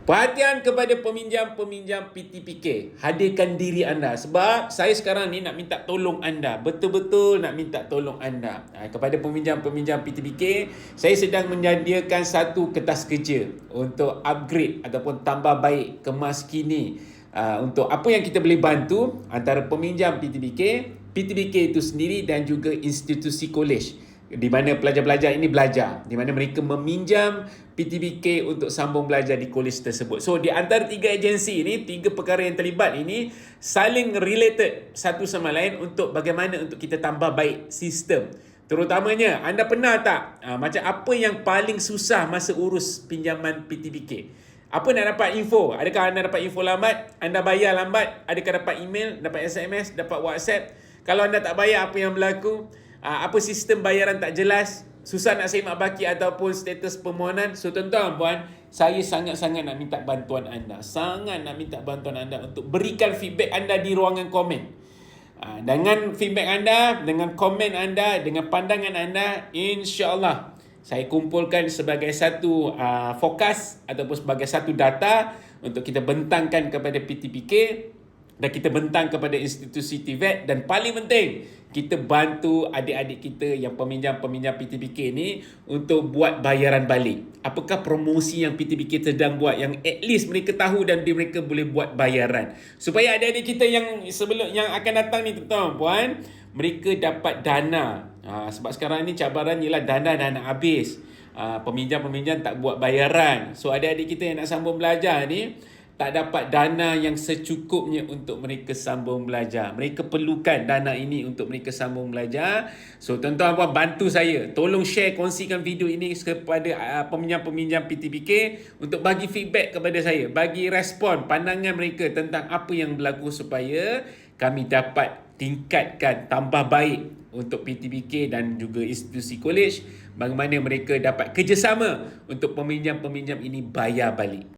Perhatian kepada peminjam-peminjam PTPK. Hadirkan diri anda. Sebab saya sekarang ni nak minta tolong anda. Betul-betul nak minta tolong anda. Ha, kepada peminjam-peminjam PTPK, saya sedang menyediakan satu kertas kerja untuk upgrade ataupun tambah baik, kemas kini. Uh, untuk apa yang kita boleh bantu antara peminjam PTBK, PTBK itu sendiri dan juga institusi kolej di mana pelajar-pelajar ini belajar di mana mereka meminjam PTBK untuk sambung belajar di kolej tersebut. So di antara tiga agensi ini, tiga perkara yang terlibat ini saling related satu sama lain untuk bagaimana untuk kita tambah baik sistem. Terutamanya, anda pernah tak uh, macam apa yang paling susah masa urus pinjaman PTBK? Apa nak dapat info? Adakah anda dapat info lambat? Anda bayar lambat? Adakah dapat email? Dapat SMS? Dapat WhatsApp? Kalau anda tak bayar, apa yang berlaku? Uh, apa sistem bayaran tak jelas, susah nak semak baki ataupun status permohonan. So tuan-tuan puan, saya sangat-sangat nak minta bantuan anda. Sangat nak minta bantuan anda untuk berikan feedback anda di ruangan komen. Uh, dengan feedback anda, dengan komen anda, dengan pandangan anda, insya-Allah saya kumpulkan sebagai satu uh, fokus ataupun sebagai satu data untuk kita bentangkan kepada PTPK dan kita bentang kepada institusi TVET dan paling penting kita bantu adik-adik kita yang peminjam-peminjam PTBK ni untuk buat bayaran balik. Apakah promosi yang PTBK sedang buat yang at least mereka tahu dan mereka boleh buat bayaran. Supaya adik-adik kita yang sebelum yang akan datang ni tuan puan, mereka dapat dana. Ha, sebab sekarang ni cabaran ialah dana dah nak habis. Ha, peminjam-peminjam tak buat bayaran. So adik-adik kita yang nak sambung belajar ni, tak dapat dana yang secukupnya untuk mereka sambung belajar. Mereka perlukan dana ini untuk mereka sambung belajar. So tuan-tuan puan bantu saya. Tolong share, kongsikan video ini kepada uh, peminjam-peminjam PTBK untuk bagi feedback kepada saya. Bagi respon pandangan mereka tentang apa yang berlaku supaya kami dapat tingkatkan tambah baik untuk PTBK dan juga institusi kolej bagaimana mereka dapat kerjasama untuk peminjam-peminjam ini bayar balik.